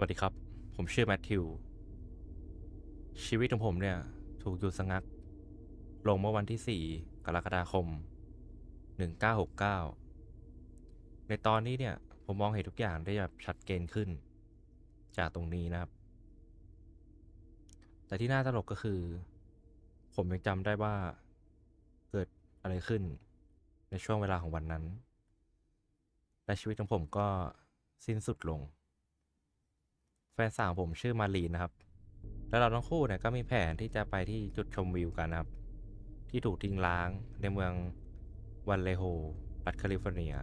สวัสดีครับ ผมชื่อแมทธิว ชีวิตของผมเนี่ย ถูกหยุดสงัก ลงเมื่อวันที่ 4 กรกฎาคม 1969 ในตอนนี้เนี่ย ผมมองเห็นทุกอย่างได้แบบชัดเจนขึ้น จากตรงนี้นะครับ แต่ที่น่าตลกก็คือ ผมยังจำได้ว่าเกิดอะไรขึ้น ในช่วงเวลาของวันนั้น และชีวิตของผมก็สิ้นสุดลง ฟนสาวผมชื่อมารีนนะครับ แล้วเราทั้งคู่เนี่ยก็มีแผนที่จะไปที่จุดชมวิวกันนะครับ ที่ถูกทิ้งร้างในเมืองวันเลโฮรัฐแคลิฟอร์เนีย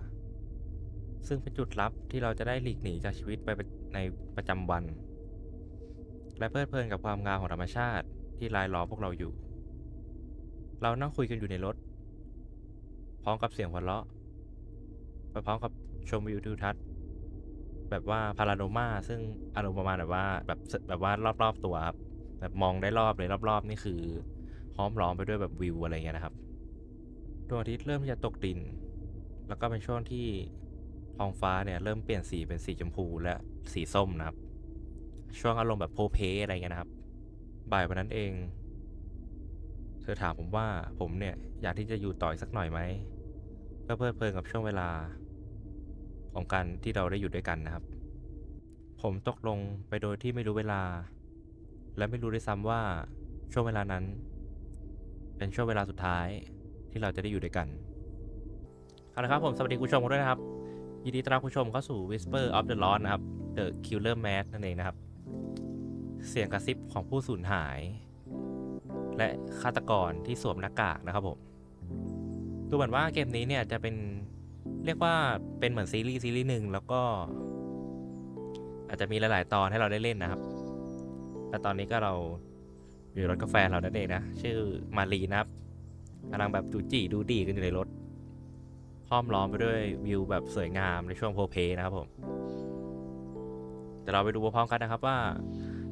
ซึ่งเป็นจุดลับที่เราจะได้หลีกหนีจากชีวิตไปในประจำวัน และเพลิดเพลินกับความงามของธรรมชาติที่รายล้อมพวกเราอยู่ เรานั่งคุยกันอยู่ในรถ พร้อมกับเสียงหัวเราะ ไปพร้อมกับชมวิวทิวทัศน์ แบบว่าพาราโนมาซึ่งอารมณ์ประมาณแบบว่าแบบแบบว่ารอบๆตัวครับแบบมองได้รอบเลยรอบๆ นี่คือห้อมล้อมไปด้วยแบบวิวอะไรเงี้ยนะครับดวงอาทิตย์เริ่มที่จะตกดิน แล้วก็เป็นช่วงที่ท้องฟ้าเนี่ยเริ่มเปลี่ยนสีเป็นสีชมพูและสีส้มนะครับ ช่วงอารมณ์แบบโพเพอะไรเงี้ยนะครับ บ่ายวันนั้นเอง เธอถามผมว่าผมเนี่ยอยากที่จะอยู่ต่ออีกสักหน่อยไหมก็เพลิดเพลินกับช่วงเวลา ของการที่เราได้อยู่ด้วยกันนะครับ ผมตกลงไปโดยที่ไม่รู้เวลา และไม่รู้ด้วยซ้ำว่าช่วงเวลานั้น เป็นช่วงเวลาสุดท้ายที่เราจะได้อยู่ด้วยกันเอาละครับผมสวัสดีคุณผู้ชมด้วยนะครับ ยินดีต้อนรับคุณผู้ชมเข้าสู่ Whisper of the Lost นะครับ The Killer Mask นั่นเองนะครับ เสียงกระซิบของผู้สูญหาย และฆาตกรที่สวมหน้ากากนะครับผมดูเหมือนว่าเกมนี้เนี่ยจะเป็น เรียกว่าเป็นเหมือนซีรีส์ซีรีส์หนึ่งแล้วก็ อาจจะมีหลาย ๆ ตอนให้เราได้เล่นนะครับ แต่ตอนนี้ก็เราอยู่รถกาแฟเรานั่นเองนะ ชื่อมารีนะครับกำลังแบบดูจีดูดีกันอยู่ในรถห้อมล้อมไปด้วยวิวแบบสวยงามในช่วงโพเพนะครับผมแต่เราไปดูพร้อมกันนะครับว่า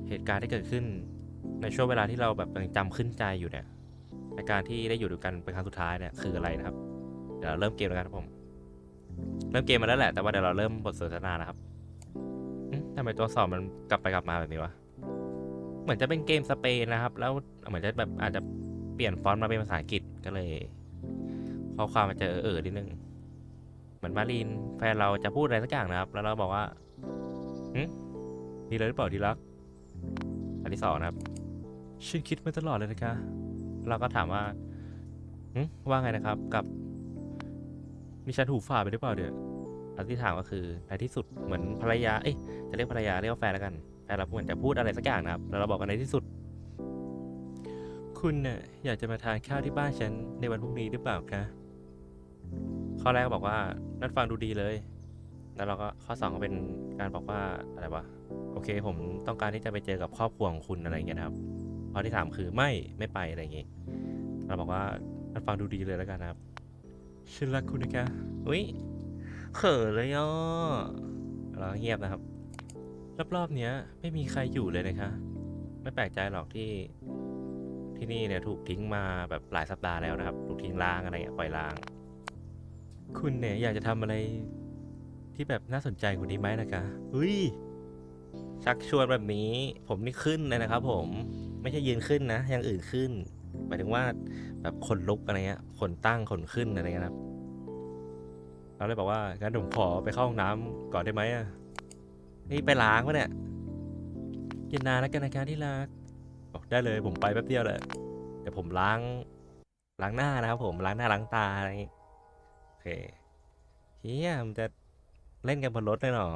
เหตุการณ์ที่เกิดขึ้นในช่วงเวลาที่เราแบบยังจำขึ้นใจอยู่เนี่ยในการที่ได้อยู่ด้วยกันเป็นครั้งสุดท้ายเนี่ยคืออะไรนะครับ เดี๋ยวเราเริ่มเกมแล้วกันครับผม เริ่มเกมมาแล้วแหละ แต่ว่าเดี๋ยวเราเริ่มบทสนทนานะครับทำไมตัวสอบมันกลับไปกลับมาแบบนี้วะ เหมือนจะเป็นเกมสเปนนะครับ แล้วเหมือนจะแบบอาจจะเปลี่ยนฟอนต์มาเป็นภาษาอังกฤษก็เลยข้อความมันจะเออๆนิดนึง เหมือนมารีนแฟนเราจะพูดอะไรสักอย่างนะครับ แล้วเราบอกว่าหึมีอะไรหรือเปล่าที่รัก อันที่สองนะครับฉันคิดมาตลอดเลยนะคะ เราก็ถามว่าหึว่าไงนะครับกับ นี่ฉันถูฝ่าไปหรือเปล่าเดี๋ยวอันที่ถามก็คือในที่สุดเหมือนภรรยา เอ้ย จะเรียกภรรยาเรียกว่าแฟนแล้วกัน แฟนเราเหมือนจะพูดอะไรสักอย่างนะครับ แล้วเราบอกกันในที่สุด คุณเนี่ยอยากจะมาทานข้าวที่บ้านฉันในวันพรุ่งนี้หรือเปล่าคะ ข้อแรกบอกว่านั่นฟังดูดีเลย แล้วเราก็ข้อสองก็เป็นการบอกว่าอะไรวะ โอเค ผมต้องการที่จะไปเจอกับครอบครัวของคุณอะไรอย่างเงี้ยครับ ข้อที่สามคือไม่ ไม่ไปอะไรอย่างงี้ยเราบอกว่านั่นฟังดูดีเลยแล้วกันครับ ฉันรักคุณนะคะอุ้ยเขินเลยอะเราเงียบนะครับ รอบๆเนี้ย ไม่มีใครอยู่เลยนะคะ ไม่แปลกใจหรอกที่ ที่นี่เนี่ยถูกทิ้งมาแบบหลายสัปดาห์แล้วนะครับ ถูกทิ้งร้างอะไรเงี้ยปล่อยร้าง คุณเนี่ยอยากจะทำอะไรที่แบบน่าสนใจกว่านี้ไหมนะคะอุ้ยชักชวนแบบนี้ ผมนี่ขึ้นเลยนะครับ ผมไม่ใช่ยืนขึ้นนะอย่างอื่นขึ้น หมายถึงว่าแบบขนลุกอะไรเงี้ยขนตั้งขนขึ้นอะไรเงี้ยครับเราเลยบอกว่างั้นผมขอไปเข้าห้องน้ำก่อนได้ไหมอะนี่ไปล้างวะเนี่ยกินนานแล้วกันนะคะที่รักบอกได้เลยผมไปแป๊บเดียวแหละเดี๋ยวผมล้างล้างหน้านะครับผมล้างหน้าล้างตาอะไรอย่างงี้โอเคเฮียมันจะเล่นกันบนรถเลยหรอ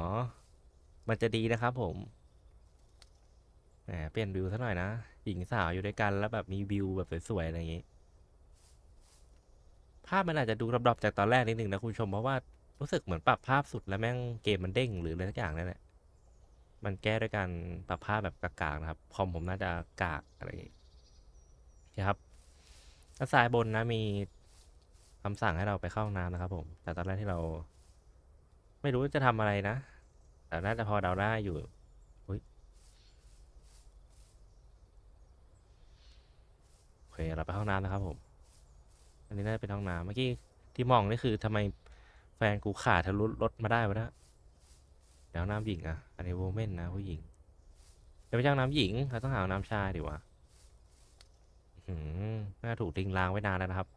มันจะดีนะครับผมแหมเปลี่ยนวิวซะหน่อยนะ หญิงสาวอยู่ด้วยกันแล้วแบบมีวิวแบบสวยๆอะไรอย่างงี้ ภาพมันอาจจะดูดับๆจากตอนแรกนิดนึงนะคุณผู้ชมเพราะว่ารู้สึกเหมือนปรับภาพสุดแล้วแม่งเกมมันเด้งหรืออะไรสักอย่างนั่นแหละมันแก้ด้วยการปรับภาพแบบกากๆนะครับ คอมผมน่าจะกากอะไรอย่างงี้ครับด้านซ้ายบนนะมีคำสั่งให้เราไปเข้าห้องน้ำนะครับ ผม แต่ตอนแรกที่เรา ไม่รู้จะทำอะไรนะ แต่น่าจะพอเดาได้อยู่อุ๊ยโอ เคเราไปห้องน้ำนะครับผม อันนี้น่าจะเป็นห้องน้ำเมื่อกี้ที่มองนี่คือทำไมแฟนกูขาทะลุรถมาได้วะนะเดี๋ยวน้ำหญิงอะ อันนี้โวเมนนะผู้หญิงจะไปจ้างน้ำหญิงเราต้องหาน้ำชายดีวะหือน่าถูกทิ้งร้างไว้นานแล้วนะครับ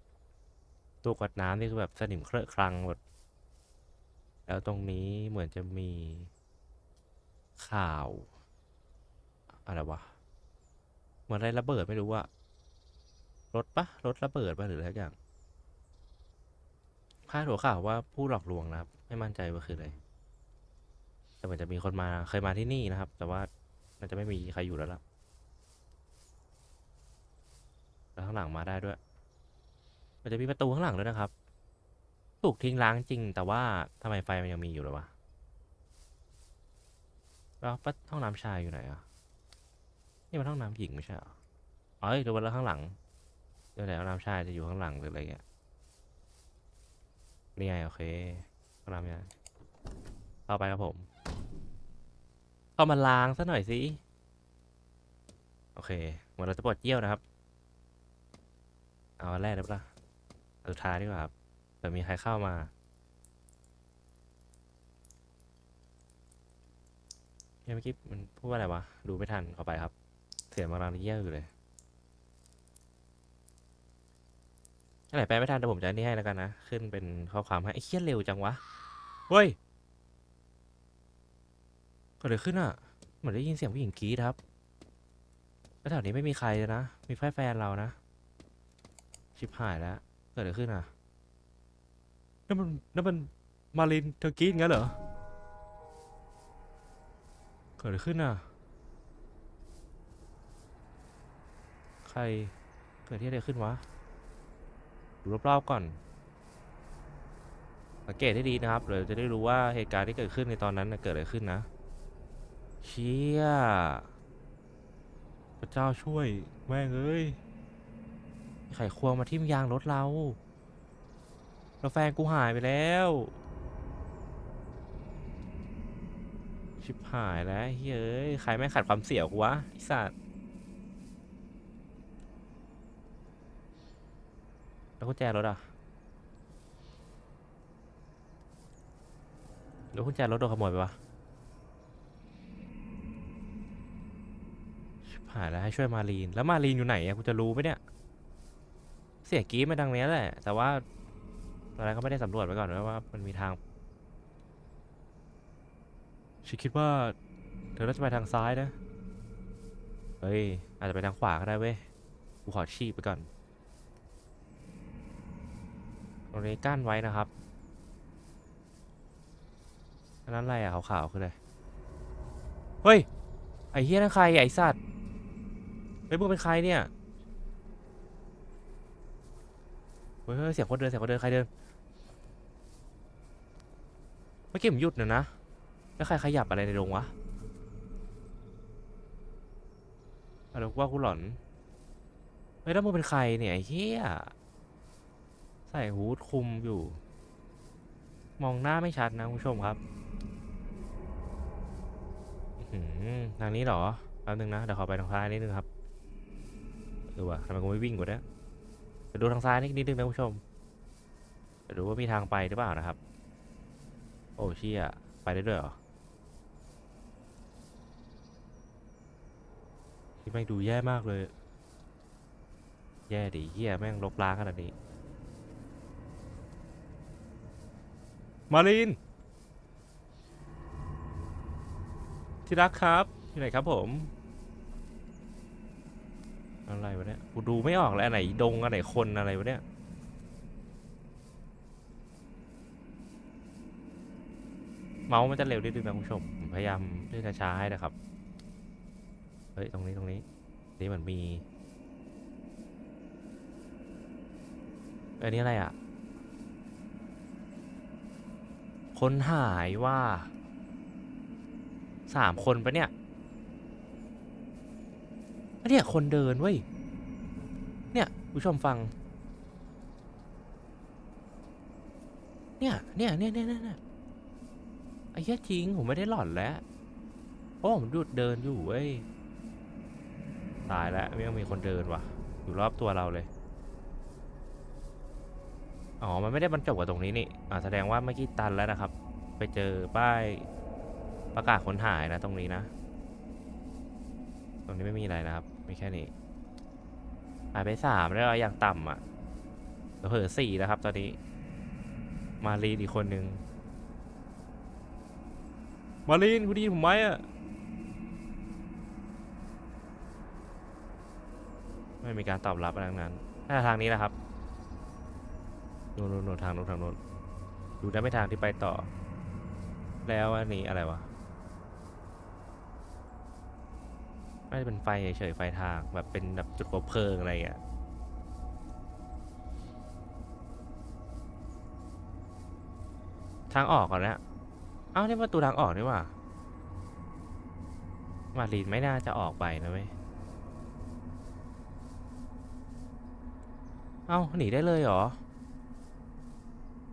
ตู้กดน้ำนี่คือแบบสนิมเคลอะคลังหมด แล้วตรงนี้เหมือนจะมีข่าว อะไรวะ เหมือนอะไรระเบิดไม่รู้อะ รถปะรถระเบิดปะหรืออะไรอย่างพาดหัวข่าวว่าผู้หลอกลวงนะครับ ไม่มั่นใจว่าคืออะไรแต่เหมือนจะมีคนมาเคยมาที่นี่นะครับ แต่ว่าน่าจะไม่มีใครอยู่แล้วล่ะแล้วข้างหลังมาได้ด้วย มันจะมีประตูข้างหลังด้วยนะครับ ถูกทิ้งร้างจริง แต่ว่าทำไมไฟมันยังมีอยู่เลยวะแล้วห้องน้ำชายอยู่ไหนอะนี่มันห้องน้ำหญิงไม่ใช่เหรอเอ้ยดูว่าแล้วข้างหลัง เดี๋ยวไหนห้องน้ำชายจะอยู่ข้างหลังหรืออะไรเงี้ยนี่ไงโอเคห้องน้ำเนี่ยเข้าไปครับผม เข้ามาล้างซะหน่อยสิ โอเคเหมือนเราจะปวดเยี่ยวนะครับ เอาแรกได้ปะล่ะอันสุดท้ายดีกว่าครับเผื่อมีใครเข้ามาเมื่อกี้มันพูดว่าอะไรวะ ดูไม่ทันเข้าไปครับ เสียงมันกำลังเยี่ยวอยู่เลย อะไรไปลไม่ทันแต่ผมจะอันนี่ให้แล้วกันนะ ขึ้นเป็นข้อความให้ไอ้เคี้ยเร็วจังวะ เฮ้ยเกิดอะไรขึ้นอะ เหมือนได้ยินเสียงผู้หญิงกรี๊ดครับ แล้วแถวนี้ไม่มีใครเลยนะ มีแค่แฟนเรานะ ชิบหายแล้ว เกิดอะไรขึ้นอะนั่นมันนั่นมันมารินเธอกรี๊ดงั้นเหรอ เกิดอะไรขึ้นอะ ใครเกิดที่อะไรขึ้นวะ ดูรอบๆก่อน สังเกตให้ดีนะครับเราจะได้รู้ว่าเหตุการณ์ที่เกิดขึ้นในตอนนั้นนะเกิดอะไรขึ้นนะ เชี่ยพระเจ้าช่วยแม่งเอ้ยไขควงมาทิ่มยางรถเรา แล้วแฟนกูหายไปแล้ว ชิบหายแล้วเฮ้ยเอ้ยใครแม่ขัดความเสี่ยวกูวะไอสัตว์ แล้วกุญแจรถอะแล้วกุญแจรถโดนขโมยไปวะชิบหายแล้วให้ช่วยมารีน แล้วมารีนอยู่ไหนอะกูจะรู้ไหมเนี่ย เสียกรี๊ดมาดังนี้แหละ แต่ว่าตอนแรกก็ไม่ได้สำรวจไว้ก่อนว่ามันมีทางฉันคิดว่า เธอน่าจะไปทางซ้ายนะ เฮ้ย อาจจะไปทางขวาก็ได้เว้ย กูขอชีพไปก่อน ตรงนี้กั้นไว้นะครับ อันนั้นอะไรอะขาวๆคืออะไร เฮ้ย ไอ้เฮียนั่นใครไอ้สัตว์เฮ้ยมึงเป็นใครเนี่ย เฮ้ยเสียงคนเดินเสียงคนเดินใครเดิน เมื่อกี้ผมหยุดนะนะ แล้วใครขยับอะไรในโรงวะอะไรว่ากูหลอนเฮ้ยแล้วมึงเป็นใครเนี่ยไอ้เฮีย ใส่ฮูดคุมอยู่ มองหน้าไม่ชัดนะคุณผู้ชมครับทางนี้เหรอแป๊บนึงนะ เดี๋ยวขอไปทางซ้ายนิดนึงครับเออว่ะทำไมกูไม่วิ่งกว่าเนี้ยเดี๋ยวดูทางซ้ายนิดนิดนึงนะคุณผู้ชมเดี๋ยวดูว่ามีทางไปหรือเปล่านะครับ โอ้เชี่ยไปได้ด้วยเหรอที่แม่งดูแย่มากเลย แย่ดิเฮียแม่งลบล้างขนาดนี้ มารินที่รักครับ อยู่ไหนครับผม อะไรวะเนี่ย กูดูไม่ออกเลยอันไหนดงอันไหนคนอะไรวะเนี่ย เมาส์มันจะเร็วนิดนึงนะคุณผู้ชมผมพยายามเลื่อนช้าๆให้นะครับ เฮ้ย ตรงนี้ตรงนี้ นี่เหมือนมีอ้ยอันนี้อะไรอะ คนหายว่าสามคนปะเนี่ยอันเนี่ยคนเดินเว้ย เนี่ยผู้ชมฟัง เนี่ยเนี่ยเนี่ยเนี่ยเนี่ยไอ้เหี้ยจริงผมไม่ได้หลอนแล้วเพราะผมหยุดเดินอยู่เว้ย ตายแล้วยังมีคนเดินว่ะ อยู่รอบตัวเราเลย อ๋อ มันไม่ได้บรรจบกับตรงนี้นี่ อ่าแสดงว่าเมื่อกี้ตันแล้วนะครับ ไปเจอป้ายประกาศค้นหายนะตรงนี้นะ ตรงนี้ไม่มีอะไรนะครับ มีแค่นี้หายไปสามแล้วอย่างต่ำอะเผลอๆสี่แล้วครับ ตอนนี้ มารีนอีกคนนึง มารีนคุณไดีผมไหมอะ ไม่มีการตอบรับอะไรทั้งนั้นน่าจะทางนี้แหละครับ น่นนู่นนู่นทางนู้นทางนู้นดูได้ไม่ทางที่ไปต่อ แล้วอันนี้อะไรวะน่าจะเป็นไฟเฉยๆไฟทางแบบเป็นแบบจุดคบเพลิงอะไรอย่างเงี้ยทางออกก่อนนะเอ้านี่ประตูทางออกนี่ว่ามารีนไม่น่าจะออกไปนะเว้ย เอ้าหนีได้เลยเหรอ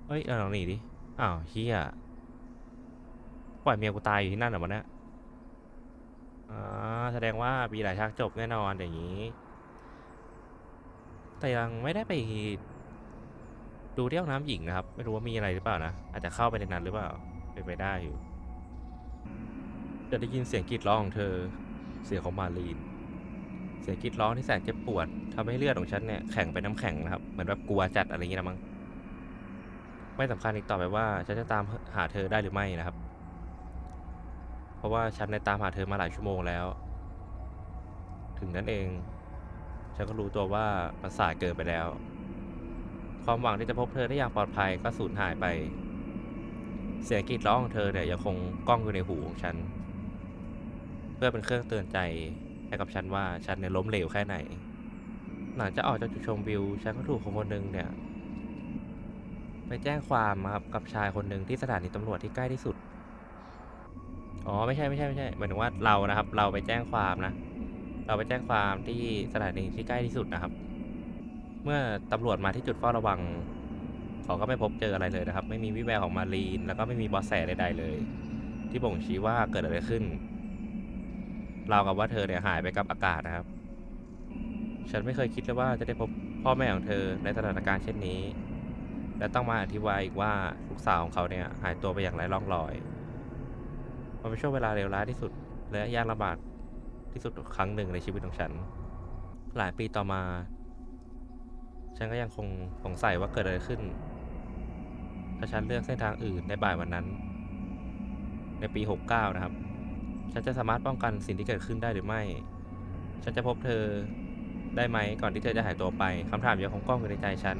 เฮ้ยเอาลองหนีดิ อ้าวเฮียปล่อยเมียกูตายอยู่ที่นั่นเหรอวะเนี่ยอ่าแสดงว่ามีหลายฉากจบแน่นอนอย่างนี้ แต่ยังไม่ได้ไปดูเที่ห้องน้ำหญิงนะครับ ไม่รู้ว่ามีอะไรหรือเปล่านะ อาจจะเข้าไปในนั้นหรือเปล่า เป็นไปได้อยู่ จะได้ยินเสียงกรีดร้องของเธอ เสียงของมารีน เสียงกรีดร้องที่แสนเจ็บปวดทำให้เลือดของฉันเนี่ยแข็งเป็นน้ำแข็งนะครับ เหมือนแบบกลัวจัดอะไรอย่างเงี้ยนะมั้ง ไม่สำคัญอีกต่อไปว่าฉันจะตามหาเธอได้หรือไม่นะครับ เพราะว่าฉันได้ตามหาเธอมาหลายชั่วโมงแล้ว ถึงนั้นเอง ฉันก็รู้ตัวว่ามันสายเกินไปแล้ว ความหวังที่จะพบเธอได้อย่างปลอดภัยก็สูญหายไป เสียงกรีดร้องของเธอเนี่ยยังคงก้องอยู่ในหูของฉัน เพื่อเป็นเครื่องเตือนใจให้กับฉันว่าฉันเนี่ยล้มเหลวแค่ไหนหลังจากออกจากจุดชมวิวฉันก็ถูกคนคนหนึ่งเนี่ย ไปแจ้งความครับกับชายคนหนึ่งที่สถานีตำรวจที่ใกล้ที่สุด อ๋อไม่ใช่ไม่ใช่ไม่ใช่หมายถึงว่าเรานะครับ เราไปแจ้งความนะ เราไปแจ้งความที่สถานีที่ใกล้ที่สุดนะครับ เมื่อตำรวจมาที่จุดเฝ้าระวัง เขาก็ไม่พบเจออะไรเลยนะครับ ไม่มีวิแววของมารีน แล้วก็ไม่มีบอสแสใดๆเลย ที่บ่งชี้ว่าเกิดอะไรขึ้น เรากับว่าเธอเนี่ยหายไปกับอากาศนะครับ ฉันไม่เคยคิดเลยว่าจะได้พบพ่อแม่ของเธอในสถานการณ์เช่นนี้ และต้องมาอธิบายอีกว่าลูกสาวของเขาเนี่ยหายตัวไปอย่างไร้ร่องรอย มันเป็นช่วงเวลาเลวร้ายที่สุด และยากลำบากที่สุดครั้งหนึ่งในชีวิตของฉัน หลายปีต่อมา ฉันก็ยังคงสงสัยว่าเกิดอะไรขึ้น ถ้าฉันเลือกเส้นทางอื่นในบ่ายวันนั้น ในปี 69 นะครับ ฉันจะสามารถป้องกันสิ่งที่เกิดขึ้นได้หรือไม่ ฉันจะพบเธอได้ไหมก่อนที่เธอจะหายตัวไปคำถามยังคงก้องอยู่ในใจฉัน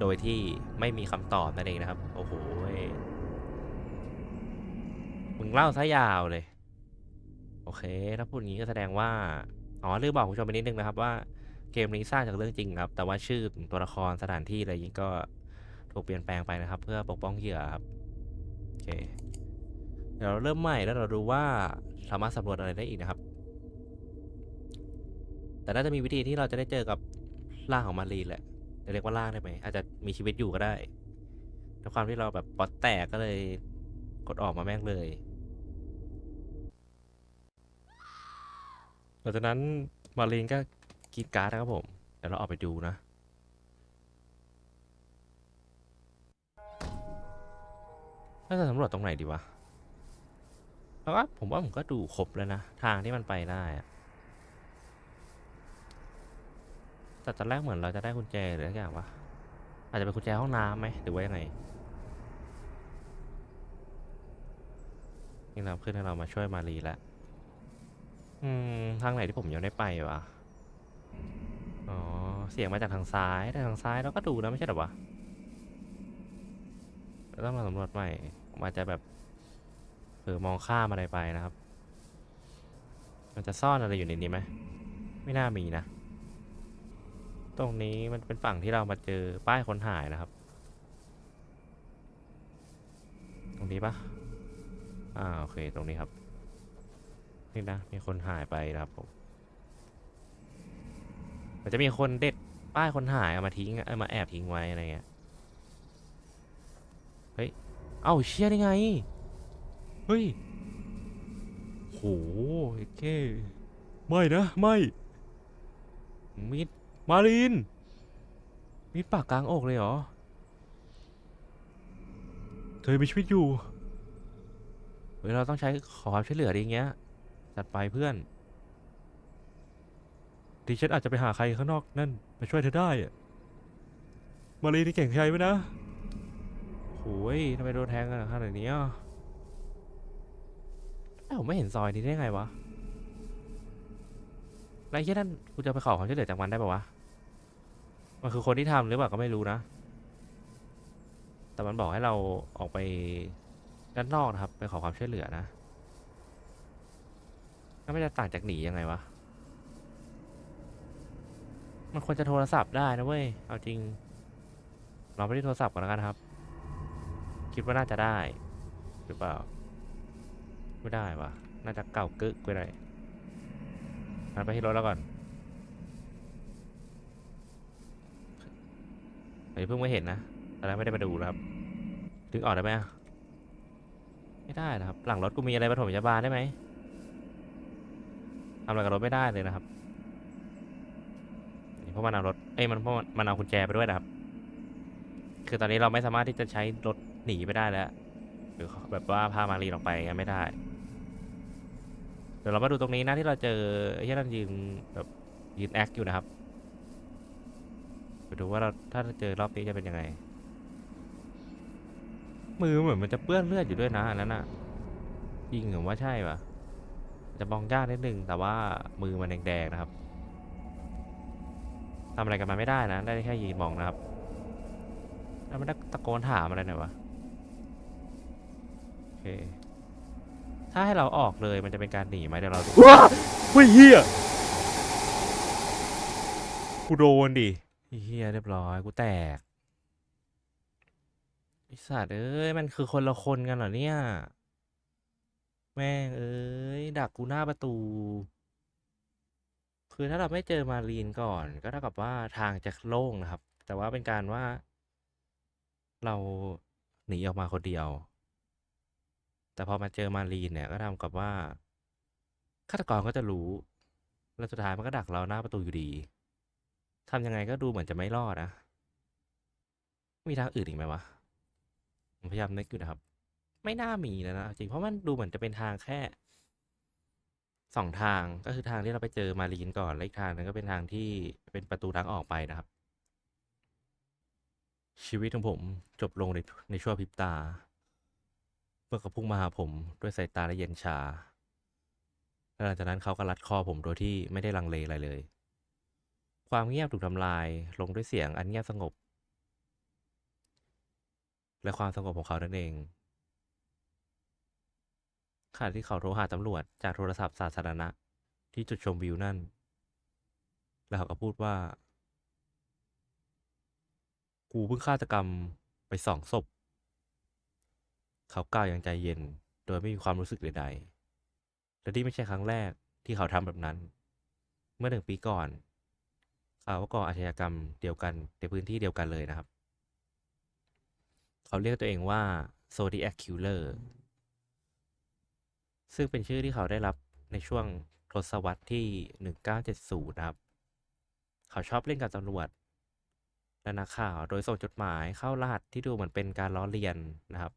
โดยที่ไม่มีคำตอบนั่นเองนะครับ โอ้โหมึงเล่าซะยาวเลย โอเค ถ้าพูดอย่างนี้ก็แสดงว่า อ๋อลืมบอกคุณผู้ชมไปนิดนึงนะครับว่าเกมนี้สร้างจากเรื่องจริงครับ แต่ว่าชื่อตัวละครสถานที่อะไรย่งก็ถูกเปลี่ยนแปลงไปนะครับ เพื่อปกป้องเหยื่อครับ โอเค เดี๋ยวเราเริ่มใหม่แล้วเราดูว่าสามารถสำรวจอะไรได้อีกนะครับ แต่น่าจะมีวิธีที่เราจะได้เจอกับร่างของมารีแหละ จะเรียกว่าร่างได้ไหมอาจจะมีชีวิตอยู่ก็ได้ด้วยความที่เราแบบปอดแตกก็เลยกดออกมาแม่งเลยหลังจากนั้นมารีนก็กรีดการ์ดนะครับผมเดี๋ยวเราออกไปดูนะน่าจะสำรวจตรงไหนดีวะแล้วผมว่าผมก็ดูครบแล้วนะ ทางที่มันไปได้อะ แต่ตอนแรกเหมือนเราจะได้กุญแจหรืออะไรอย่างวะอาจจะเป็นกุญแจห้องน้ำไหมหรือว่ายังไงนี่เราขึ้นให้เรามาช่วยมารีแล้วอืมทางไหนที่ผมยังได้ไปวะอ๋อเสียงมาจากทางซ้ายแต่ทางซ้ายเราก็ดูนะไม่ใช่หรอวะต้องมาสำรวจใหม่ผมอาจจะแบบเผอมองข้ามอะไรไปนะครับ มันจะซ่อนอะไรอยู่ในนี้ไหมไม่น่ามีนะ ตรงนี้มันเป็นฝั่งที่เรามาเจอป้ายคนหายนะครับ ตรงนี้ปะอ่าโอเคตรงนี้ครับ นี่นะมีคนหายไปนะครับผมมันจะมีคนเด็ดป้ายคนหายเอามาทิ้งเอามาแอบทิ้งไว้อะไรเงี้ย เฮ้ย เอ้าเชี่ยได้ไง เฮ้ยโหเก้ไม่นะ ไม่มีด มารีนมีปากกลางอกเลยเหรอ เธอมีชีวิตอยู่ฮ้ยเราต้องใช้ขอความช่วยเหลืออย่างเงี้ย จัดไปเพื่อน ดิฉันอาจจะไปหาใครข้างนอกนั่นมาช่วยเธอได้อะมารีนี่เก่งใครไหมนะโอ้ยทำไมโดนแทงกันขนาดนี้อะเอ้าผมไม่เห็นซอยนี้ได้ไงวะแล้วไอ้เหี้ยนั่นกูจะไปขอความช่วยเหลือจากมันได้ปะวะ มันคือคนที่ทำหรือเปล่าก็ไม่รู้นะ แต่มันบอกให้เราออกไปด้านนอกนะครับ ไปขอความช่วยเหลือนะก็ไม่จะต่างจากหนียังไงวะ มันควรจะโทรศัพท์ได้นะเว้ย เอาจริง เราไม่ได้โทรศัพท์ก่อนแล้วกันครับ คิดว่าน่าจะได้ หรือเปล่า ไม่ได้วะน่าจะเก่ากึกไปหน่อยงั้นไปที่รถแล้วก่อน เฮ้ยเพิ่งม่เห็นนะตอนแรกไม่ได้มาดูนะครับถึงออกได้ไหมไม่ได้นะครับ หลังรถกูมีอะไรปฐมพยาบาลได้ไหมทำอะไรกับรถไม่ได้เลยนะครับเพราะมันเอารถ เอ้ยมันเพราะมันเอากุญแจไปด้วยนะครับ คือตอนนี้เราไม่สามารถที่จะใช้รถหนีไปได้แล้ว หรือแบบว่าพามารีออกไปยังไม่ได้ เดี๋ยวเรามาดูตรงนี้นะที่เราเจอไอ้ที่นั่นยืนแบบยืนแอคอยู่นะครับ ดูว่าเราถ้าเจอรอบนี้จะเป็นยังไง มือเหมือนมันจะเปื้อนเลือดอยู่ด้วยนะอันนั้นอะยิงหรือว่าใช่ปะจะมองยากนิดนึงแต่ว่ามือมันแดงๆนะครับทำอะไรกันมาไม่ได้นะ ได้แค่ยืนมองนะครับแล้วมันตะโกนถามอะไรหน่อยวะโอเค ถ้าให้เราออกเลยมันจะเป็นการหนีไหมเดี๋ยวเราว้าเฮ้ยเฮียกูโดนดิ เฮียเรียบร้อยกูแตกไอสัตว์เอ้ยมันคือคนละคนกันเหรอเนี่ย แม่งเอ้ยดักกูหน้าประตู คือถ้าเราไม่เจอมารีนก่อน ก็เท่ากับว่าทางจะโล่งนะครับ แต่ว่าเป็นการว่า เราหนีออกมาคนเดียว แต่พอมาเจอมารีนเนี่ย ก็ทำกับว่าฆาตกรก็จะรู้ แล้วสุดท้ายมันก็ดักเราหน้าประตูอยู่ดี ทำยังไงก็ดูเหมือนจะไม่รอดนะ มีทางอื่นอีกไหมวะ ผมพยายามนึกอยู่นะครับ ไม่น่ามีแล้วนะจริงเพราะมันดูเหมือนจะเป็นทางแค่สองทางก็คือทางที่เราไปเจอมารีนก่อนและอีกทางนึงก็เป็นทางที่เป็นประตูทางออกไปนะครับ ชีวิตของผมจบลงในในชั่วพริบตา เมื่อเขาพุ่งมาหาผมด้วยสายตาและเย็นชาและหลังจากนั้นเขาก็รัดคอผมโดยที่ไม่ได้ลังเลอะไรเลย ความเงียบถูกทำลาย ลงด้วยเสียงอันเงียบสงบ และความสงบของเขานั่นเองขณะที่เขาโทรหาตำรวจจากโทรศัพท์สาธารณะ ที่จุดชมวิวนั่น แล้วเขาก็พูดว่า กูเพิ่งฆาตกรรมไปสองศพ เขากล่าวอย่างใจเย็น โดยไม่มีความรู้สึกใดๆ และนี่ไม่ใช่ครั้งแรกที่เขาทำแบบนั้น เมื่อหนึ่งปีก่อน เขาก็ก่ออาชญากรรมเดียวกันในพื้นที่เดียวกันเลยนะครับ เขาเรียกตัวเองว่า Zodiac Killer ซึ่งเป็นชื่อที่เขาได้รับในช่วงทศวรรษที่ 1970 นะครับ เขาชอบเล่นกับตำรวจและนักข่าวโดยส่งจดหมายเข้ารหัสที่ดูเหมือนเป็นการล้อเลียนนะครับ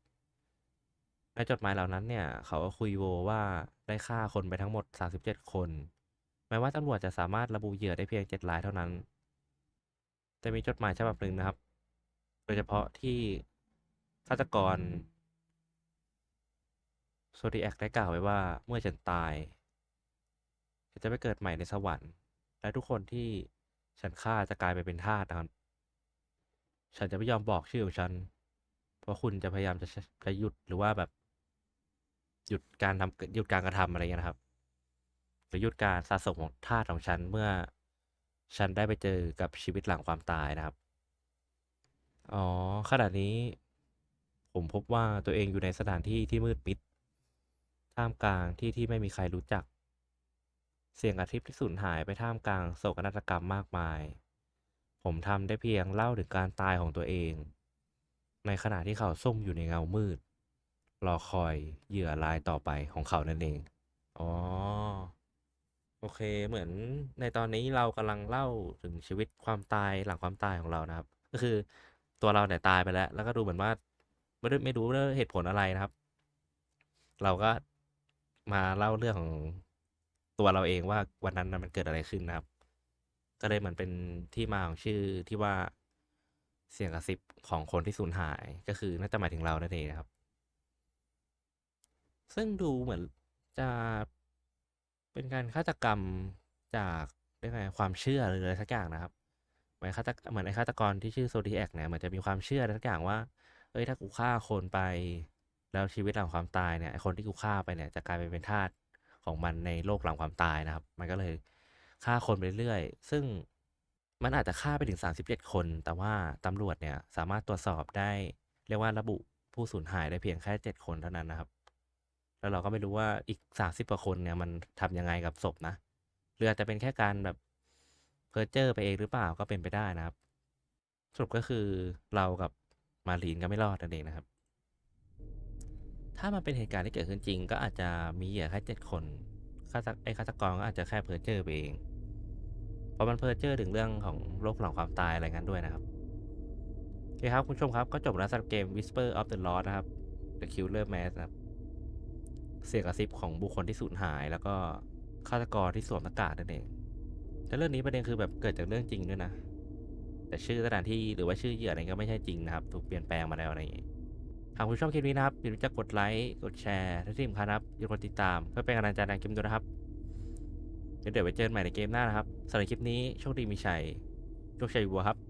ในจดหมายเหล่านั้นเนี่ย เขาก็คุยโวว่าได้ฆ่าคนไปทั้งหมด 37 คน แม้ว่าตำรวจจะสามารถระบุเหยื่อได้เพียง 7 รายเท่านั้นแต่มีจดหมายฉบับหนึ่งนะครับ โดยเฉพาะที่ฆาตกรโซดิแอคได้กล่าวไว้ว่าเมื่อฉันตายฉันจะไปเกิดใหม่ในสวรรค์ และทุกคนที่ฉันฆ่าจะกลายไปเป็นทาสนะครับ ฉันจะไม่ยอมบอกชื่อของฉัน เพราะคุณจะพยายามจะจะหยุดหรือว่าแบบ หยุดการทำหยุดการกระทำอะไรเงี้ยนะครับ หรือหยุดการสะสมของทาสของฉันเมื่อฉันได้ไปเจอกับชีวิตหลังความตายนะครับ อ๋อขณะนี้ ผมพบว่าตัวเองอยู่ในสถานที่ที่มืดมิด ท่ามกลางที่ที่ไม่มีใครรู้จัก เสียงอาทิตย์ที่สูญหายไปท่ามกลางโศกนาฏกรรมมากมาย ผมทำได้เพียงเล่าถึงการตายของตัวเอง ในขณะที่เขาซุ่มอยู่ในเงามืด รอคอยเหยื่อรายต่อไปของเขานั่นเอง อ๋อ โอเคเหมือนในตอนนี้เรากำลังเล่าถึงชีวิตความตายหลังความตายของเรานะครับ ก็คือตัวเราเนี่ยตายไปแล้ว แล้วก็ดูเหมือนว่าไม่ได้ไม่รู้ว่าเหตุผลอะไรนะครับ เราก็มาเล่าเรื่องของตัวเราเองว่าวันนั้นน่ะมันเกิดอะไรขึ้นนะครับ ก็เลยเหมือนเป็นที่มาของชื่อที่ว่าเสียงกระซิบของคนที่สูญหาย ก็คือน่าจะหมายถึงเรานั่นเองนะครับ ซึ่งดูเหมือนจะ เป็นการฆาตกรรมจากเรียกไงความเชื่อหรืออะไรสักอย่างนะครับเหมือนฆาตเหมือนไอ้ฆาตกรที่ชื่อโซดีแอคเนี่ยเหมือนจะมีความเชื่ออะไรสักอย่างว่า เอ้ยถ้ากูฆ่าคนไป แล้วชีวิตหลังความตายเนี่ยไอคนที่กูฆ่าไปเนี่ยจะกลายไปเป็นทาสของมันในโลกหลังความตายนะครับ มันก็เลยฆ่าคนไปเรื่อยๆซึ่งมันอาจจะฆ่าไปถึง 37 คน แต่ว่าตำรวจเนี่ยสามารถตรวจสอบได้ เรียกว่าระบุผู้สูญหายได้เพียงแค่ 7 คนเท่านั้นนะครับ แล้วเราก็ไม่รู้ว่าอีก30กว่าคนเนี่ยมันทำยังไงกับศพนะหรืออาจจะเป็นแค่การแบบเพอเจอร์ไปเองหรือเปล่าก็เป็นไปได้นะครับ สรุปก็คือเรากับมารีนก็ไม่รอดนั่นเองนะครับ ถ้ามันเป็นเหตุการณ์ที่เกิดขึ้นจริง ก็อาจจะมีเหยื่อแค่เจ็ดคนฆาตไอ้ฆาตกรก็อาจจะแค่เพอเจอร์ไปเอง เพราะมันเพอเจอร์ถึงเรื่องของโรคหลังความตายอะไรงั้นด้วยนะครับโอเคครับคุณผู้ชมครับก็จบแล้วสำหรับเกม Whisper of the Lost นะครับ The Killer Mask นะครับ เสียงกระซิบของบุคคลที่สูญหาย แล้วก็ฆาตกรที่สวมหน้ากากนั่นเองแต่เรื่องนี้ประเด็นคือแบบเกิดจากเรื่องจริงด้วยนะ แต่ชื่อสถานที่หรือว่าชื่อเหยื่ออะไรก็ไม่ใช่จริงนะครับ ถูกเปลี่ยนแปลงมาแล้วอะไรอย่างงี้หากคุณชอบคลิปนี้นะครับอย่าลืมจะกดไลค์กดแชร์และที่สำคัญนะครับอย่าลืมกดติดตามเพื่อเป็นกำลังใจในเกมด้วยนะครับเดี๋ยวเดี๋ยวไว้เจอกันใหม่ในเกมหน้านะครับสำหรับคลิปนี้โชคดีมีชัยโชคชัยวัวครับ